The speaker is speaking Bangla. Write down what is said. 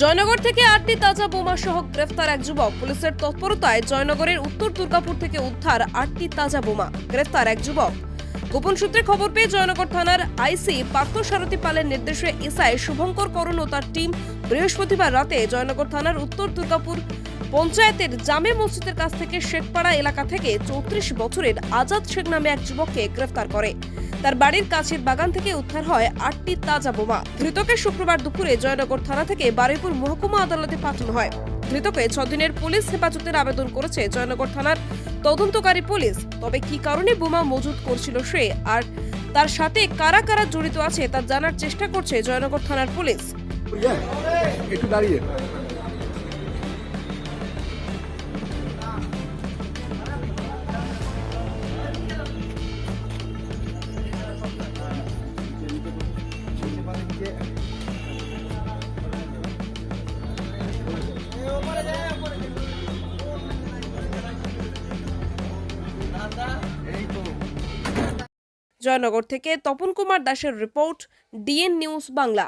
জয়নগর থেকে আটটি তাজা বোমা সহ গ্রেফতার এক যুবক। পুলিশের তৎপরতায় জয়নগরের উত্তর দুর্গাপুর থেকে উদ্ধার আটটি তাজা বোমা, গ্রেফতার এক যুবক। গোপন সূত্রে খবর পেয়ে জয়নগর থানার আইসি পার্থসারথী পালের নির্দেশে এসআই শুভঙ্কর করণ ও তার টিম বৃহস্পতিবার রাতে জয়নগর থানার উত্তর দুর্গাপুর পঞ্চায়েতের জামে মসজিদের কাছ থেকে শেখপাড়া এলাকা থেকে চৌত্রিশ বছরের আজাদ শেখ নামে এক যুবককে গ্রেফতার করে। তার বাড়ির কাছের বাগান থেকে উদ্ধার হয় আটটি তাজা বোমা। ধৃতকে শুক্রবার দুপুরে জয়নগর থানা থেকে বারুইপুর মহকুমা আদালতে পাঠানো হয়। ধৃতকে ছদিনের পুলিশ হেফাজতের আবেদন করেছে জয়নগর থানার তদন্তকারী পুলিশ। তবে কি কারণে বোমা মজুত করছিল সে? আর তার সাথে কারা কারা জড়িত আছে তা জানার চেষ্টা করছে জয়নগর থানার পুলিশ। একটু দাঁড়িয়ে। জয়নগর থেকে তপন কুমার দাসের রিপোর্ট ডিএন নিউজ বাংলা।